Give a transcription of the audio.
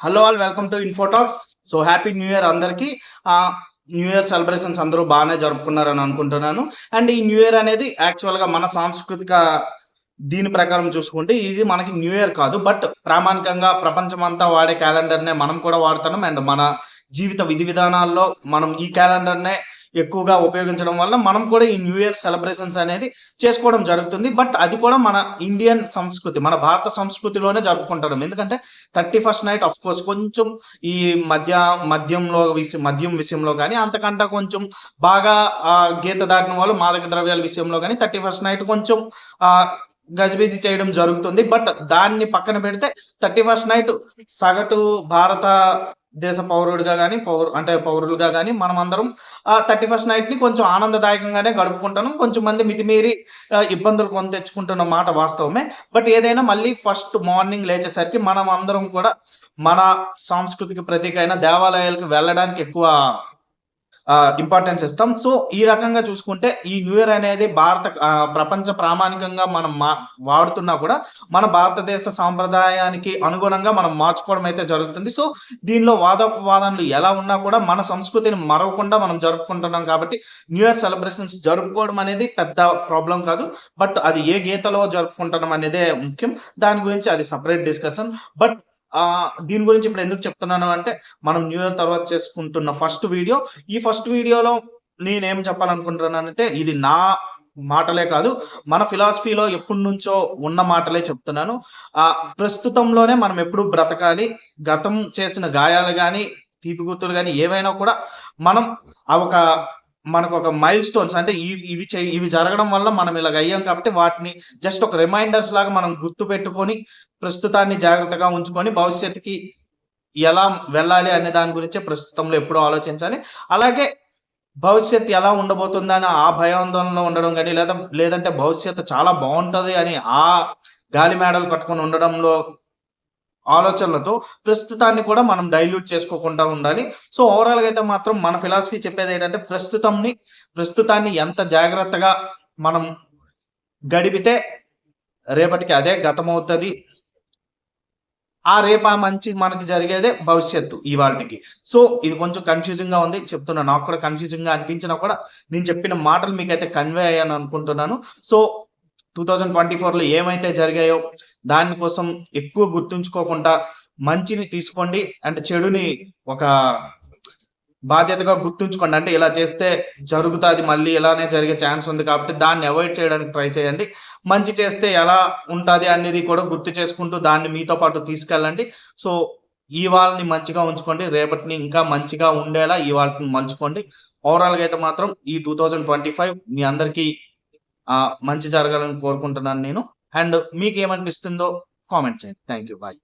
Hello all welcome to Infotalks so happy new year అందరికీ. New year celebrations అందరూ బాగానే జరుపుకున్నారని అనుకుంటున్నాను. అండ్ ఈ న్యూ ఇయర్ అనేది యాక్చువల్గా మన సాంస్కృతిక దీని ప్రకారం చూసుకుంటే ఇది మనకి న్యూ ఇయర్ కాదు. బట్ ప్రామాణికంగా ప్రపంచమంతా వాడే క్యాలెండర్నే మనం కూడా వాడుతున్నాం. అండ్ మన జీవిత విధి విధానాల్లో మనం ఈ క్యాలెండర్నే ఎక్కువగా ఉపయోగించడం వల్ల మనం కూడా ఈ న్యూ ఇయర్ సెలబ్రేషన్స్ అనేది చేసుకోవడం జరుగుతుంది. బట్ అది కూడా మన ఇండియన్ సంస్కృతి మన భారత సంస్కృతిలోనే జరుపుకుంటాం ఎందుకంటే thirty first night of course కొంచెం ఈ మద్య మద్యంలో విషయం మద్యం విషయంలో కానీ అంతకంటే కొంచెం బాగా గీత దాటిన వాళ్ళు మాదక ద్రవ్యాల విషయంలో కానీ థర్టీ ఫస్ట్ నైట్ కొంచెం గజిబిజి చేయడం జరుగుతుంది. బట్ దాన్ని పక్కన పెడితే థర్టీ ఫస్ట్ నైట్ సగటు భారత దేశ పౌరుడిగా కానీ పౌరు అంటే పౌరులుగా కానీ మనం అందరం థర్టీ ఫస్ట్ నైట్ని కొంచెం ఆనందదాయకంగానే గడుపుకుంటాను కొంచెం మంది మితిమీరి ఇబ్బందులు కొని తెచ్చుకుంటున్న మాట వాస్తవమే. బట్ ఏదైనా మళ్ళీ ఫస్ట్ మార్నింగ్ లేచేసరికి మనం అందరం కూడా మన సాంస్కృతిక ప్రతీక అయిన దేవాలయాలకు వెళ్ళడానికి ఎక్కువ ఇంపార్టెన్స్ ఇస్తాం. సో ఈ రకంగా చూసుకుంటే ఈ న్యూ ఇయర్ అనేది భారత ప్రపంచ ప్రామాణికంగా మనం మా వాడుతున్నా కూడా మన భారతదేశ సాంప్రదాయానికి అనుగుణంగా మనం మార్చుకోవడం అయితే జరుగుతుంది. సో దీనిలో వాదోపవాదనలు ఎలా ఉన్నా కూడా మన సంస్కృతిని మరవకుండా మనం జరుపుకుంటున్నాం కాబట్టి న్యూ ఇయర్ సెలబ్రేషన్స్ జరుపుకోవడం అనేది పెద్ద ప్రాబ్లం కాదు. బట్ అది ఏ గీతలో జరుపుకుంటున్నాం అనేదే ముఖ్యం. దాని గురించి అది సపరేట్ డిస్కషన్ బట్ దీని గురించి ఇప్పుడు ఎందుకు చెప్తున్నాను అంటే మనం న్యూ ఇయర్ తర్వాత చేసుకుంటున్న ఫస్ట్ వీడియో. ఈ ఫస్ట్ వీడియోలో నేనేం చెప్పాలనుకుంటున్నానంటే ఇది నా మాటలే కాదు మన ఫిలాసఫీలో ఎప్పటి నుంచో ఉన్న మాటలే చెప్తున్నాను. ఆ ప్రస్తుతంలోనే మనం ఎప్పుడు బ్రతకాలి గతం చేసిన గాయాలు కానీ తీపి గుర్తులు కానీ ఏవైనా కూడా మనం ఆ ఒక మనకు ఒక మైల్ స్టోన్స్ అంటే ఇవి ఇవి ఇవి జరగడం వల్ల మనం ఇలాగ అయ్యాం కాబట్టి వాటిని జస్ట్ ఒక రిమైండర్స్ లాగా మనం గుర్తు పెట్టుకొని ప్రస్తుతాన్ని జాగ్రత్తగా ఉంచుకొని భవిష్యత్తుకి ఎలా వెళ్ళాలి అనే దాని గురించే ప్రస్తుతంలో ఎప్పుడూ ఆలోచించాలి. అలాగే భవిష్యత్తు ఎలా ఉండబోతుందని ఆ భయాందోళనలో ఉండడం కానీ లేదా లేదంటే భవిష్యత్తు చాలా బాగుంటుంది అని ఆ గాలి మేడలు కట్టుకొని ఉండడంలో ఆలోచనలతో ప్రస్తుతాన్ని కూడా మనం డైల్యూట్ చేసుకోకుండా ఉండాలి. సో ఓవరాల్గా అయితే మాత్రం మన ఫిలాసఫీ చెప్పేది ఏంటంటే ప్రస్తుతంని ప్రస్తుతాన్ని ఎంత జాగ్రత్తగా మనం గడిపితే రేపటికి అదే గతం అవుతుంది ఆ రేపా మంచి మనకి జరిగేదే భవిష్యత్తు ఇవాళకి సో ఇది కొంచెం కన్ఫ్యూజింగ్గా ఉంది. చెప్తున్నా నాకు కూడా కన్ఫ్యూజింగ్గా అనిపించినా కూడా నేను చెప్పిన మాటలు మీకైతే కన్వే అయ్యాను అనుకుంటున్నాను. సో టూ థౌజండ్ ట్వంటీ ఫోర్లో ఏమైతే జరిగాయో దానికోసం ఎక్కువ గుర్తుంచుకోకుండా మంచిని తీసుకోండి అండ్ చెడుని ఒక బాధ్యతగా గుర్తుంచుకోండి. అంటే ఇలా చేస్తే జరుగుతుంది మళ్ళీ ఇలానే జరిగే ఛాన్స్ ఉంది కాబట్టి దాన్ని అవాయిడ్ చేయడానికి ట్రై చేయండి. మంచి చేస్తే ఎలా ఉంటుంది అనేది కూడా గుర్తు చేసుకుంటూ దాన్ని మీతో పాటు తీసుకెళ్ళండి. సో ఈ వాళ్ళని మంచిగా ఉంచుకోండి. రేపటిని ఇంకా మంచిగా ఉండేలా ఈ మంచుకోండి ఓవరాల్గా అయితే మాత్రం ఈ టూ థౌజండ్ ట్వంటీ ఫైవ్ మీ అందరికీ మంచి జరగాలని కోరుకుంటున్నాను నేను. అండ్ మీకు ఏమనిపిస్తుందో కామెంట్ చేయండి. Thank you bye.